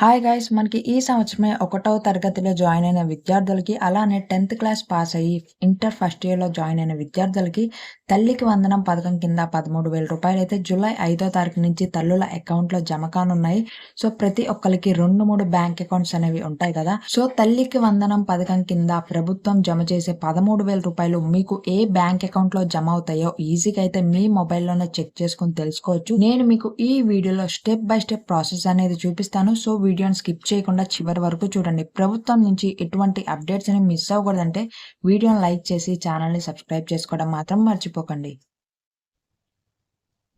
Hi guys మనకి ఈ సంవత్సరమే ఒకటవ తరగతిలో జాయిన్ అయిన విద్యార్థులకి అలానే టెన్త్ క్లాస్ పాస్ అయ్యి ఇంటర్ ఫస్ట్ ఇయర్లో జాయిన్ అయిన విద్యార్థులకి తల్లికి వందనం పథకం కింద పదమూడు వేల రూపాయలు అయితే జూలై ఐదో తారీఖు నుంచి తల్లుల అకౌంట్లో జమ కానున్నాయి. సో ప్రతి ఒక్కరికి రెండు మూడు బ్యాంక్ అకౌంట్స్ అనేవి ఉంటాయి కదా. సో తల్లికి వందనం పథకం కింద ప్రభుత్వం జమ చేసే పదమూడు వేల రూపాయలు మీకు ఏ బ్యాంక్ అకౌంట్లో జమ అవుతాయో ఈజీగా అయితే మీ మొబైల్లోనే చెక్ చేసుకుని తెలుసుకోవచ్చు. నేను మీకు ఈ వీడియోలో స్టెప్ బై స్టెప్ ప్రాసెస్ అనేది చూపిస్తాను. సో వీడియోని స్కిప్ చేయకుండా చివరి వరకు చూడండి. ప్రభుత్వం నుంచి ఎటువంటి అప్డేట్స్ అని మిస్ అవ్వకూడదంటే వీడియోని లైక్ చేసి ఛానల్ని సబ్స్క్రైబ్ చేసుకోవడం మాత్రం మర్చిపోకండి.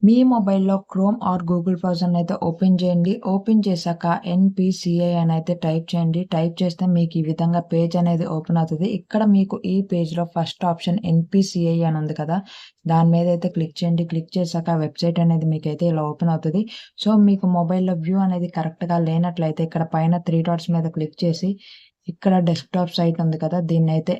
మీ మొబైల్లో క్రోమ్ ఆర్ గూగుల్ బ్రౌజర్ని అయితే ఓపెన్ చేయండి. ఓపెన్ చేశాక ఎన్పిసిఐ అని అయితే టైప్ చేయండి. టైప్ చేస్తే మీకు ఈ విధంగా పేజ్ అనేది ఓపెన్ అవుతుంది. ఇక్కడ మీకు ఈ పేజ్లో ఫస్ట్ ఆప్షన్ ఎన్పిసిఐ అని ఉంది కదా. దాని మీద అయితే క్లిక్ చేయండి. క్లిక్ చేశాక వెబ్సైట్ అనేది మీకు అయితే ఇలా ఓపెన్ అవుతుంది. సో మీకు మొబైల్లో వ్యూ అనేది కరెక్ట్గా లేనట్లయితే ఇక్కడ పైన త్రీ డాట్స్ మీద క్లిక్ చేసి ఇక్కడ డెస్క్టాప్ సైట్ ఉంది కదా దీన్ని అయితే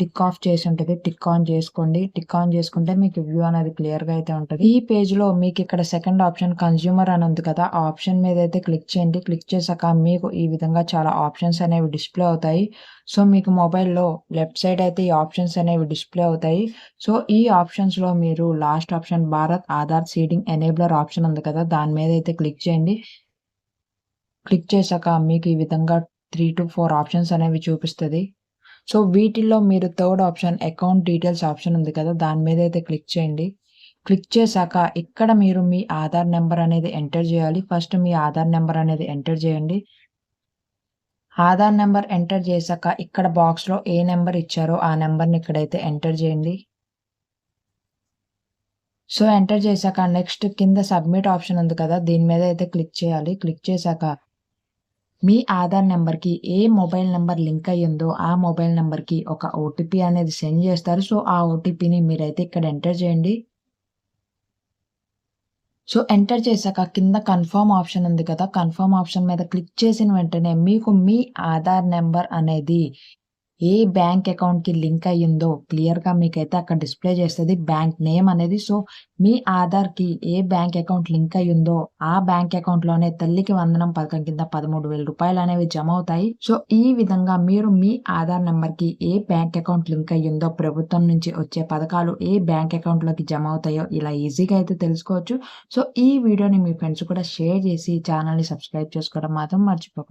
టిక్ ఆఫ్ చేసి ఉంటుంది. టిక్ ఆన్ చేసుకోండి. టిక్ ఆన్ చేసుకుంటే మీకు వ్యూ అనేది క్లియర్గా అయితే ఉంటుంది. ఈ పేజ్లో మీకు ఇక్కడ సెకండ్ ఆప్షన్ కన్స్యూమర్ అని ఉంది కదా. ఆ ఆప్షన్ మీద అయితే క్లిక్ చేయండి. క్లిక్ చేశాక మీకు ఈ విధంగా చాలా ఆప్షన్స్ అనేవి డిస్ప్లే అవుతాయి. సో మీకు మొబైల్లో లెఫ్ట్ సైడ్ అయితే ఈ ఆప్షన్స్ అనేవి డిస్ప్లే అవుతాయి. సో ఈ ఆప్షన్స్లో మీరు last option Bharat Aadhaar seeding enabler option ఉంది కదా. దాని మీద అయితే క్లిక్ చేయండి. క్లిక్ చేశాక మీకు ఈ విధంగా త్రీ టు ఫోర్ ఆప్షన్స్ అనేవి చూపిస్తుంది. సో వీటిల్లో మీరు third option account details option ఉంది కదా దాని మీద అయితే క్లిక్ చేయండి. క్లిక్ చేశాక ఇక్కడ మీరు మీ ఆధార్ నెంబర్ అనేది ఎంటర్ చేయాలి. ఫస్ట్ మీ ఆధార్ నెంబర్ అనేది ఎంటర్ చేయండి. ఆధార్ నెంబర్ ఎంటర్ చేశాక ఇక్కడ బాక్స్లో ఏ నెంబర్ ఇచ్చారో ఆ నెంబర్ని ఇక్కడైతే ఎంటర్ చేయండి. సో ఎంటర్ చేశాక నెక్స్ట్ కింద సబ్మిట్ ఆప్షన్ ఉంది కదా దీని మీద అయితే క్లిక్ చేయాలి. క్లిక్ చేశాక మీ ఆధార్ నెంబర్కి ఏ మొబైల్ నెంబర్ లింక్ అయ్యిందో ఆ మొబైల్ నెంబర్కి ఒక ఓటీపీ అనేది సెండ్ చేస్తారు. సో ఆ ఓటీపీని మీరైతే ఇక్కడ ఎంటర్ చేయండి. సో ఎంటర్ చేశాక కింద కన్ఫర్మ్ ఆప్షన్ ఉంది కదా కన్ఫర్మ్ ఆప్షన్ మీద క్లిక్ చేసిన వెంటనే మీకు మీ ఆధార్ నెంబర్ అనేది ఏ బ్యాంక్ అకౌంట్కి లింక్ అయ్యిందో క్లియర్గా మీకైతే అక్కడ డిస్ప్లే చేస్తుంది బ్యాంక్ నేమ్ అనేది. సో మీ ఆధార్కి ఏ బ్యాంక్ అకౌంట్ లింక్ అయ్యిందో ఆ బ్యాంక్ అకౌంట్లోనే తల్లికి వందనం పథకం కింద పదమూడు వేల రూపాయలు అనేవి జమ అవుతాయి సో ఈ విధంగా మీరు మీ ఆధార్ నెంబర్కి ఏ బ్యాంక్ అకౌంట్ లింక్ అయ్యిందో ప్రభుత్వం నుంచి వచ్చే పథకాలు ఏ బ్యాంక్ అకౌంట్లోకి జమ అవుతాయో ఇలా ఈజీగా అయితే తెలుసుకోవచ్చు. సో ఈ వీడియోని మీ ఫ్రెండ్స్ కూడా షేర్ చేసి ఛానల్ని సబ్స్క్రైబ్ చేసుకోవడం మాత్రం మర్చిపోకండి